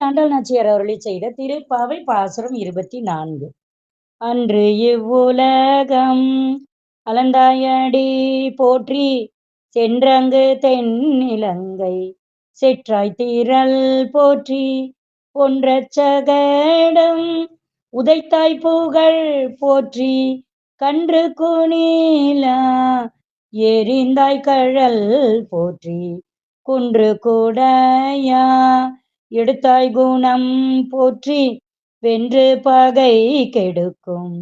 ஆண்டாள் நாச்சியார் அவர்களை செய்த திருப்பாவை பாசுரம் இருபத்தி நான்கு அன்று இவ்வுலகம் அலந்தாயடி போற்றி சென்றங்கு தென்னிலங்கை செற்றாய் தீரல் போற்றி ஒன்ற சகடம் உதைத்தாய் புகழ் போற்றி கன்று குனிலா எரிந்தாய் கழல் போற்றி குன்று கூடையா எடுத்தாய் குணம் போற்றி வென்று பகை கெடுக்கும்.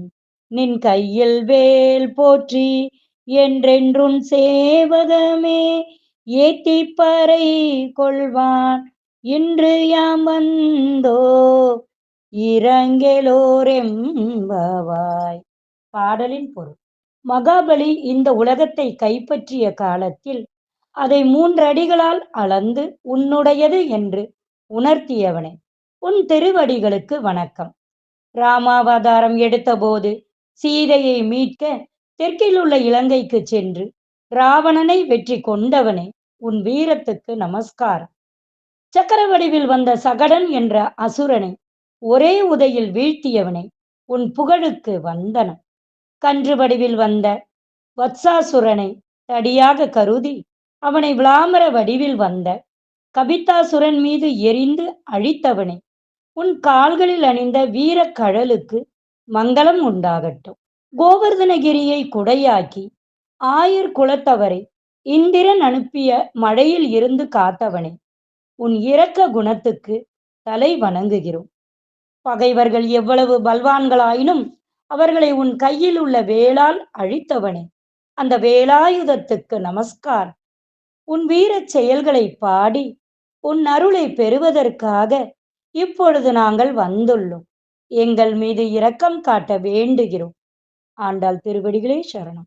நின் கையில் வேல் போற்றி என்றென்றும் சேவகமே ஏத்தி பறை கொள்வான். இன்று யாம் வந்தோ இறங்கலோரெம்பவாய். பாடலின் பொருள். மகாபலி இந்த உலகத்தை கைப்பற்றிய காலத்தில் அதை மூன்றடிகளால் அளந்து உன்னுடையது என்று உணர்த்தியவனே. உன் திருவடிகளுக்கு வணக்கம். ராமாவதாரம் எடுத்தபோது சீதையை மீட்க தெற்கில் உள்ள இலங்கைக்கு சென்று ராவணனை வெற்றி கொண்டவனே உன் வீரத்துக்கு நமஸ்காரம். சக்கர வடிவில் வந்த சகடன் என்ற அசுரனை ஒரே உதையில் வீழ்த்தியவனே உன் புகழுக்கு வந்தனம். கன்று வடிவில் வந்த வத்சாசுரனை தடியாக கருதி அவனை விளாமர வடிவில் வந்த கபிதாசுரன் மீது எரிந்து அழித்தவனே உன் கால்களில் அணிந்த வீர கழலுக்கு மங்களம் உண்டாகட்டும். கோவர்தனகிரியை குடையாக்கி ஆயர் குலத்தவரை இந்திரன் அனுப்பிய மழையில் இருந்து காத்தவனே உன் இரக்க குணத்துக்கு தலை வணங்குகிறோம். பகைவர்கள் எவ்வளவு பல்வான்களாயினும் அவர்களை உன் கையில் உள்ள வேளால் அழித்தவனே அந்த வேலாயுதத்துக்கு நமஸ்கார். உன் வீரச் செயல்களை பாடி உன் அருளை பெறுவதற்காக இப்பொழுது நாங்கள் வந்துள்ளோம். எங்கள் மீது இரக்கம் காட்ட வேண்டுகிறோம். ஆண்டாள் திருவடிகளே சரணம்.